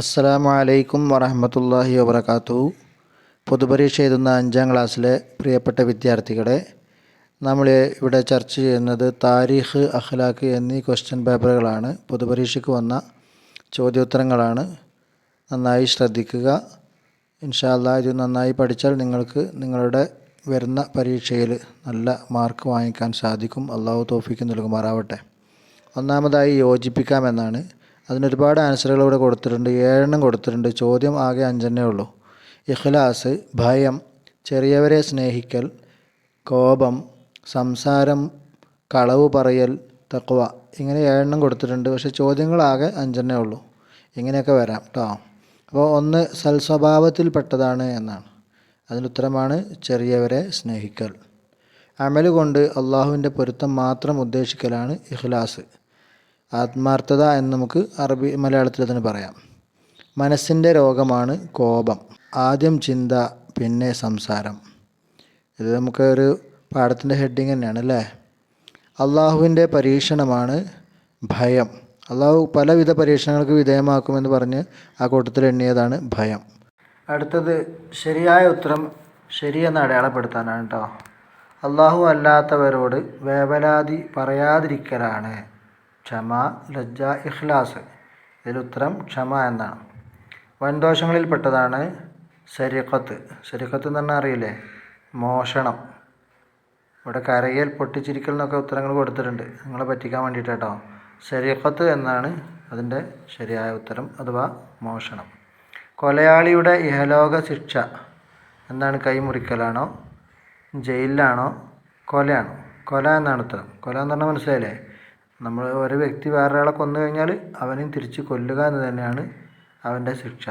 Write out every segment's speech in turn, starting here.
അസ്സലാമു അലൈക്കും വറഹമത്തല്ലാഹി വബർക്കാത്തു പൊതുപരീക്ഷ എഴുതുന്ന അഞ്ചാം ക്ലാസ്സിലെ പ്രിയപ്പെട്ട വിദ്യാർത്ഥികളെ നമ്മൾ ഇവിടെ ചർച്ച ചെയ്യുന്നത് താരീഖ് അഖ്ലാഖ് എന്നീ ക്വസ്റ്റ്യൻ പേപ്പറുകളാണ് പൊതുപരീക്ഷയ്ക്ക് വന്ന ചോദ്യോത്തരങ്ങളാണ്. നന്നായി ശ്രദ്ധിക്കുക. ഇൻഷാല്ല ഇത് നന്നായി പഠിച്ചാൽ നിങ്ങൾക്ക് നിങ്ങളുടെ വരുന്ന പരീക്ഷയിൽ നല്ല മാർക്ക് വാങ്ങിക്കാൻ സാധിക്കും. അള്ളാഹു തോഫിക്ക് നൽകുമാറാവട്ടെ. ഒന്നാമതായി യോജിപ്പിക്കാമെന്നാണ് അതിനൊരുപാട് ആൻസറുകൾ ഇവിടെ കൊടുത്തിട്ടുണ്ട്. ഏഴെണ്ണം കൊടുത്തിട്ടുണ്ട്. ചോദ്യം ആകെ അഞ്ചെണ്ണേ ഉള്ളൂ. ഇഖ്ലാസ് ഭയം ചെറിയവരെ സ്നേഹിക്കൽ കോപം സംസാരം കളവ് പറയൽ തക്വ. ഇങ്ങനെ ഏഴെണ്ണം കൊടുത്തിട്ടുണ്ട്. പക്ഷേ ചോദ്യങ്ങളാകെ അഞ്ചെണ്ണേ ഉള്ളൂ. ഇങ്ങനെയൊക്കെ വരാം കേട്ടോ അപ്പോൾ ഒന്ന് സൽസ്വഭാവത്തിൽപ്പെട്ടതാണ് എന്നാണ്. അതിനുത്തരമാണ് ചെറിയവരെ സ്നേഹിക്കൽ. അമൽ കൊണ്ട് അള്ളാഹുവിന്റെ പൊരുത്തം മാത്രം ഉദ്ദേശിക്കലാണ് ഇഖ്ലാസ്. ആത്മാർത്ഥത എന്ന് നമുക്ക് അറബി മലയാളത്തിൽ തന്നെ പറയാം. മനസ്സിന്റെ രോഗമാണ് കോപം. ആദ്യം ചിന്ത പിന്നെ സംസാരം. ഇത് നമുക്ക് ഒരു പാഠത്തിന്റെ ഹെഡിങ് തന്നെയാണ് അല്ലേ? അള്ളാഹുവിന്റെ പരീക്ഷണമാണ് ഭയം. അള്ളാഹു പലവിധ പരീക്ഷണങ്ങൾക്ക് വിധേയമാക്കുമെന്ന് പറഞ്ഞ് ആ കൂട്ടത്തിൽ എണ്ണിയതാണ് ഭയം. അടുത്തത് ശരിയായ ഉത്തരം ശരിയെന്ന് അടയാളപ്പെടുത്താനാണ് കേട്ടോ. അള്ളാഹു അല്ലാത്തവരോട് വേവലാതി പറയാതിരിക്കലാണ്. ക്ഷമ ലജ്ജ ഇഖ്ലാസ്. ഇതിലുത്തരം ക്ഷമ എന്നാണ്. വൻദോഷങ്ങളിൽപ്പെട്ടതാണ് ശരീഖത്ത്. ശരീഖത്ത് എന്ന് പറഞ്ഞാൽ അറിയില്ലേ? മോഷണം. ഇവിടെ കരയിൽ പൊട്ടിച്ചിരിക്കൽ എന്നൊക്കെ ഉത്തരങ്ങൾ കൊടുത്തിട്ടുണ്ട്. നിങ്ങളെ പറ്റിക്കാൻ വേണ്ടിയിട്ട് കേട്ടോ ശരീഖത്ത് എന്നാണ് അതിന്റെ ശരിയായ ഉത്തരം അഥവാ മോഷണം. കൊലയാളിയുടെ ഇഹലോക ശിക്ഷ എന്താണ്? കൈമുറിക്കലാണോ ജയിലിലാണോ? കൊലയാണോ? കൊല എന്നാണ് ഉത്തരം. കൊല എന്ന് പറഞ്ഞാൽ മനസ്സിലായില്ലേ? നമ്മൾ ഒരു വ്യക്തി വേറൊരാളെ കൊന്നു കഴിഞ്ഞാൽ അവനെയും തിരിച്ച് കൊല്ലുക എന്ന് തന്നെയാണ് അവന്റെ ശിക്ഷ.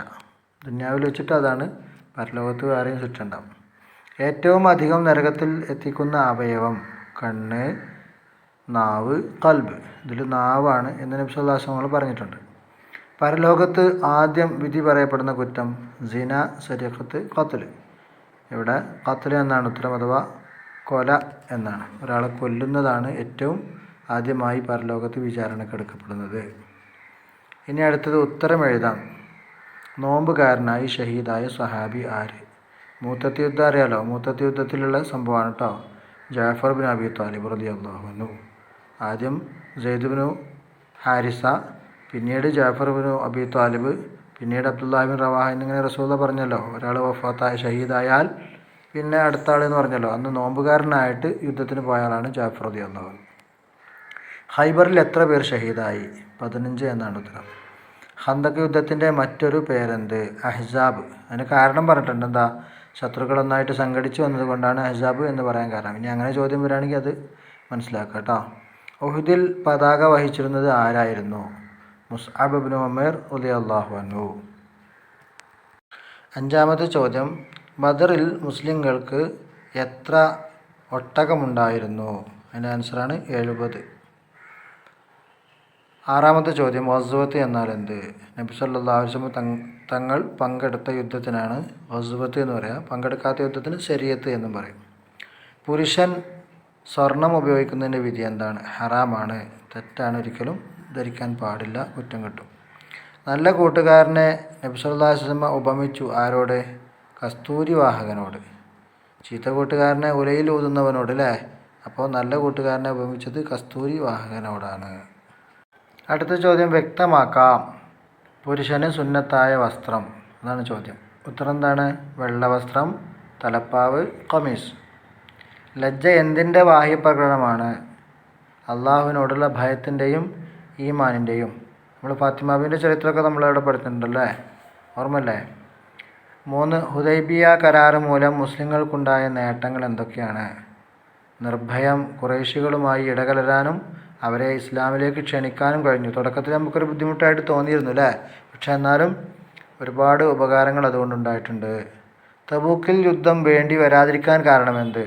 ദുന്യാവിൽ വെച്ചിട്ട് അതാണ് പരലോകത്ത് വേറെയും ശിക്ഷ ഉണ്ടാവും ഏറ്റവും അധികം നരകത്തിൽ എത്തിക്കുന്ന അവയവം കണ്ണ് നാവ് കൽബ്. ഇതിൽ നാവാണ് എന്ന് നബ്സുല്ലാസങ്ങൾ പറഞ്ഞിട്ടുണ്ട്. പരലോകത്ത് ആദ്യം വിധി പറയപ്പെടുന്ന കുറ്റം സിന സരീഖത്ത് കത്തൽ ഇവിടെ കത്തൽ എന്നാണ് ഉത്തരം അഥവാ കൊല എന്നാണ്. ഒരാളെ കൊല്ലുന്നതാണ് ഏറ്റവും ആദ്യമായി പരലോകത്ത് വിചാരണക്കെടുക്കപ്പെടുന്നത്. ഇനി അടുത്തത് ഉത്തരം എഴുതാം. നോമ്പുകാരനായി ഷഹീദായ സഹാബി ആര്? മൂത്തത്തി യുദ്ധം അറിയാലോ? മൂത്തത്തി യുദ്ധത്തിലുള്ള സംഭവമാണ് കേട്ടോ ജാഫർ ബിൻ അബി താലിബ് റതി അള്ളാഹുനു ആദ്യം ജെയ്ദുബിനു ഹാരിസ പിന്നീട് ജാഫർ ബിനു അബി താലിബ് പിന്നീട് അബ്ദുല്ലാഹിബിൻ റവാഹ എന്നിങ്ങനെ റസൂല പറഞ്ഞല്ലോ. ഒരാൾ വഫാത്തായ ഷഹീദായാൽ പിന്നെ അടുത്ത ആളെന്ന് പറഞ്ഞല്ലോ. അന്ന് നോമ്പുകാരനായിട്ട് യുദ്ധത്തിന് പോയ ആളാണ് ജാഫർ റതി അള്ളാഹു ഹൈബറിൽ എത്ര പേർ ഷഹീദായി? പതിനഞ്ച് എന്നാണ് ഉത്തരം. ഹന്തക് യുദ്ധത്തിന്റെ മറ്റൊരു പേരെന്ത്? അഹ്സാബ്. അതിന് കാരണം പറഞ്ഞിട്ടുണ്ട്. എന്താ? ശത്രുക്കൾ ഒന്നായിട്ട് സംഘടിച്ച് വന്നതുകൊണ്ടാണ് അഹ്സാബ് എന്ന് പറയാൻ കാരണം. ഇനി അങ്ങനെ ചോദ്യം വരികയാണെങ്കിൽ അത് മനസ്സിലാക്കുക കേട്ടോ. ഒഹുദിൽ പതാക വഹിച്ചിരുന്നത് ആരായിരുന്നു? മുസ്അബ് ബിൻ ഉമേർ ഉദയ അൻഹു. അഞ്ചാമത്തെ ചോദ്യം. ബദറിൽ മുസ്ലിങ്ങൾക്ക് എത്ര ഒട്ടകമുണ്ടായിരുന്നു? അതിന്റെ ആൻസറാണ് എഴുപത്. ആറാമത്തെ ചോദ്യം വസുവത്ത് എന്നാൽ എന്ത് നബി ആവശ്യം തങ് തങ്ങൾ പങ്കെടുത്ത യുദ്ധത്തിനാണ് വസുവത്ത് എന്ന് പറയുക പങ്കെടുക്കാത്ത യുദ്ധത്തിന് ശരിയത്ത് എന്നും പറയും. പുരുഷൻ സ്വർണം ഉപയോഗിക്കുന്നതിന്റെ വിധി എന്താണ്? ഹറാമാണ്. തെറ്റാണ് ഒരിക്കലും. ധരിക്കാൻ പാടില്ല. കുറ്റം കിട്ടും. നല്ല കൂട്ടുകാരനെ നബി സല്ലാ വസ്ലമ ഉപമിച്ചു ആരോട്? കസ്തൂരി വാഹകനോട്. ചീത്ത കൂട്ടുകാരനെ ഉലയിൽ ഊതുന്നവനോട് അല്ലേ അപ്പോൾ നല്ല കൂട്ടുകാരനെ ഉപമിച്ചത് കസ്തൂരി വാഹകനോടാണ്. അടുത്ത ചോദ്യം വ്യക്തമാക്കാം. പുരുഷന് സുന്നത്തായ വസ്ത്രം. അതാണ് ചോദ്യം. ഉത്തരം എന്താണ്? വെള്ളവസ്ത്രം തലപ്പാവ് കമീസ് ലജ്ജ എന്തിന്റെ ബാഹ്യപ്രകടനമാണ്? അള്ളാഹുവിനോടുള്ള ഭയത്തിന്റെയും ഈമാനിന്റെയും നമ്മൾ ഫാത്തിമാബിന്റെ ചരിത്രമൊക്കെ നമ്മളവിടെ പഠിച്ചിട്ടുണ്ടല്ലേ? ഓർമ്മല്ലേ മൂന്ന് ഹുദൈബിയ കരാറ് മൂലം മുസ്ലിങ്ങൾക്കുണ്ടായ നേട്ടങ്ങൾ എന്തൊക്കെയാണ്? നിർഭയം കുറേശികളുമായി ഇടകലരാനും അവരെ ഇസ്ലാമിലേക്ക് ക്ഷണിക്കാനും കഴിഞ്ഞു. തുടക്കത്തിൽ നമുക്കൊരു ബുദ്ധിമുട്ടായിട്ട് തോന്നിയിരുന്നു അല്ലേ? പക്ഷെ എന്നാലും ഒരുപാട് ഉപകാരങ്ങൾ അതുകൊണ്ടുണ്ടായിട്ടുണ്ട് തബൂക്കിൽ യുദ്ധം വേണ്ടി വരാതിരിക്കാൻ കാരണമെന്ത്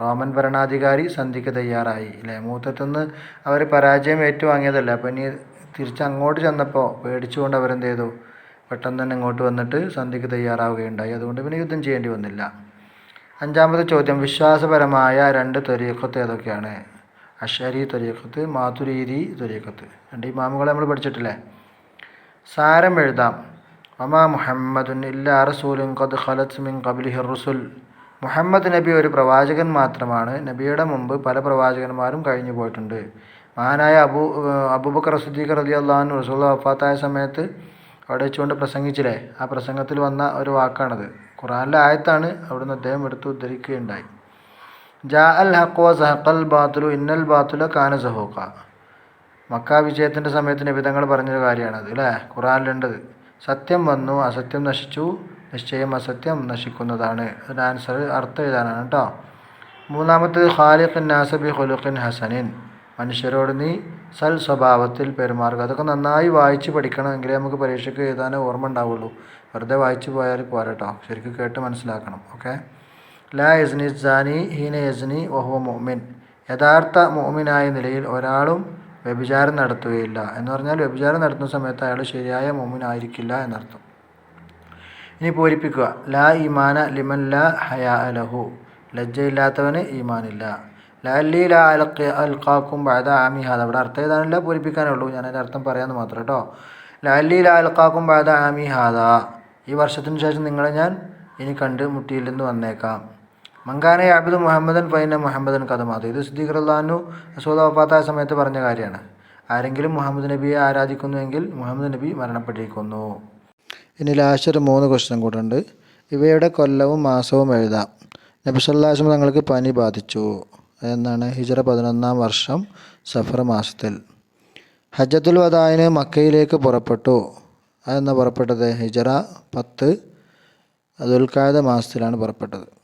റോമൻ ഭരണാധികാരി സന്ധിക്ക് തയ്യാറായി അല്ലേ? മൂത്തത്തുനിന്ന് അവർ പരാജയം ഏറ്റുവാങ്ങിയതല്ല. അപ്പം ഇനി തിരിച്ച് അങ്ങോട്ട് ചെന്നപ്പോൾ പേടിച്ചുകൊണ്ട് അവരെന്ത് ചെയ്തു? പെട്ടെന്ന് തന്നെ ഇങ്ങോട്ട് വന്നിട്ട് സന്ധിക്ക് തയ്യാറാവുകയുണ്ടായി. അതുകൊണ്ട് പിന്നെ യുദ്ധം ചെയ്യേണ്ടി വന്നില്ല. അഞ്ചാമത്തെ ചോദ്യം. വിശ്വാസപരമായ രണ്ട് ത്വരീഖത്ത് ഏതൊക്കെയാണ്? അഷരി ത്വരീഖത്ത് മാതുരീരി ത്വരീഖത്ത്. രണ്ട് ഇമാമുകളെ നമ്മൾ പഠിച്ചിട്ടില്ലേ? സാരം എഴുതാം. അമാ മുഹമ്മദുൻ ഇല്ലാ റസൂലും ഖദ് ഖലത്ത് മിൻ കബിലിഹിർ റസുൽ. മുഹമ്മദ് നബി ഒരു പ്രവാചകൻ മാത്രമാണ്. നബിയുടെ മുമ്പ് പല പ്രവാചകന്മാരും കഴിഞ്ഞു പോയിട്ടുണ്ട്. മഹാനായ അബു അബൂബക്കർ സദ്ദീഖ് റലി അള്ളാഹു റസൂൽ വഫാത്തായ സമയത്ത് അവിടെ വെച്ചുകൊണ്ട് പ്രസംഗിച്ചില്ലേ? ആ പ്രസംഗത്തിൽ വന്ന ഒരു വാക്കാണത്. ഖുറാനിലെ ആയത്താണ് അവിടുന്ന് അദ്ദേഹം എടുത്ത് ഉദ്ധരിക്കുകയുണ്ടായി. ജാ അൽ വ ബാത്തുലു ഇന്നൽ ബാത്തുല കാന സഹൂഖ. മക്ക വിജയത്തിന്റെ സമയത്ത് നിബിതങ്ങൾ പറഞ്ഞൊരു കാര്യമാണത് അല്ലേ ഖുറാനിലുണ്ടത് സത്യം വന്നു അസത്യം നശിച്ചു നിശ്ചയം അസത്യം നശിക്കുന്നതാണ്. അതിന് ആൻസർ അർത്ഥം എഴുതാനാണ് കേട്ടോ മൂന്നാമത്തേത് ഖാലിഖിൻ നാസബി ഖുലുഖിൻ ഹസനിൻ. മനുഷ്യരോട് നീ സൽ സ്വഭാവത്തിൽ പെരുമാറുക. അതൊക്കെ നന്നായി വായിച്ച് പഠിക്കണമെങ്കിലേ നമുക്ക് പരീക്ഷയ്ക്ക് എഴുതാനേ ഓർമ്മ ഉണ്ടാവുള്ളൂ. വെറുതെ വായിച്ച് പോയാൽ പോരാട്ടോ ശരിക്കും കേട്ട് മനസ്സിലാക്കണം ഓക്കെ? ലാ യസ്നി സാനി ഹീന യസ്നി വഹുവ മുഅ്മിൻ. യഥാർത്ഥ മോമിനായ നിലയിൽ ഒരാളും വ്യഭിചാരം നടത്തുകയില്ല. എന്ന് പറഞ്ഞാൽ വ്യഭിചാരം നടത്തുന്ന സമയത്ത് അയാൾ ശരിയായ മോമിനായിരിക്കില്ല എന്നർത്ഥം. ഇനി പൂരിപ്പിക്കുക. ലാ ഈമാന ലിമൻ ലാ ഹയാ ലഹു. ലജ്ജയില്ലാത്തവന് ഈമാനില്ല. ലാലി ലാ അൽഖ അൽഖാക്കും ബാദ ആമി ഹാദ അവിടെ അർത്ഥം ഏതാണില്ല പൂരിപ്പിക്കാനേ ഉള്ളൂ ഞാൻ അതിന്റെ അർത്ഥം പറയാമെന്ന് മാത്രം കേട്ടോ. ലാലി ലാ അൽഖാക്കും ബാദ ആമി ഹാദ ഈ വർഷത്തിന് ശേഷം നിങ്ങളെ ഞാൻ ഇനി കണ്ട് മുട്ടിയില്ലെന്ന് വന്നേക്കാം. മങ്കാനെ അബ്ദു മുഹമ്മദൻ ഫൈന മുഹമ്മദൻ കഥമാത് ഇത് സിദ്ദീഖ് അള്ളഹാനു റസൂൽ വഫാത്തായ സമയത്ത് പറഞ്ഞ കാര്യമാണ്. ആരെങ്കിലും മുഹമ്മദ് നബിയെ ആരാധിക്കുന്നുവെങ്കിൽ മുഹമ്മദ് നബി മരണപ്പെട്ടിരിക്കുന്നു. ഇനി ലാസ്റ്റ് മൂന്ന് ക്വസ്റ്റ്യൻ കൂടെ ഉണ്ട് ഇവയുടെ കൊല്ലവും മാസവും എഴുതാം. നബി സല്ലാസ്മ തങ്ങൾക്ക് പനി ബാധിച്ചു. എന്നാണ് ഹിജറ പതിനൊന്നാം വർഷം സഫർ മാസത്തിൽ. ഹജ്ജത്തുൽ വദായിന് മക്കയിലേക്ക് പുറപ്പെട്ടു. അതെന്നാണ് പുറപ്പെട്ടത്? ഹിജറ പത്ത് ദുൽഖാദ മാസത്തിലാണ് പുറപ്പെട്ടത്.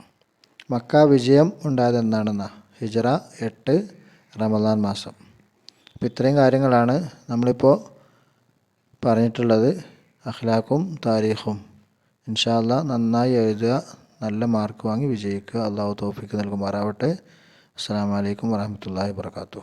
മക്ക വിജയം ഉണ്ടായത് എന്നാണെന്നാ ഹിജറ എട്ട് റമദാൻ മാസം. അപ്പോൾ ഇത്രയും കാര്യങ്ങളാണ് നമ്മളിപ്പോൾ പറഞ്ഞിട്ടുള്ളത്. അഖ്ലാഖും താരീഖും. ഇൻഷാല്ല നന്നായി എഴുതുക നല്ല മാർക്ക് വാങ്ങി വിജയിക്കുക. അള്ളാഹു തോഫിക്ക് നൽകുമാറാവട്ടെ. അസ്സാം വലൈക്കും വാഹമത്തല്ലാ വാത്തു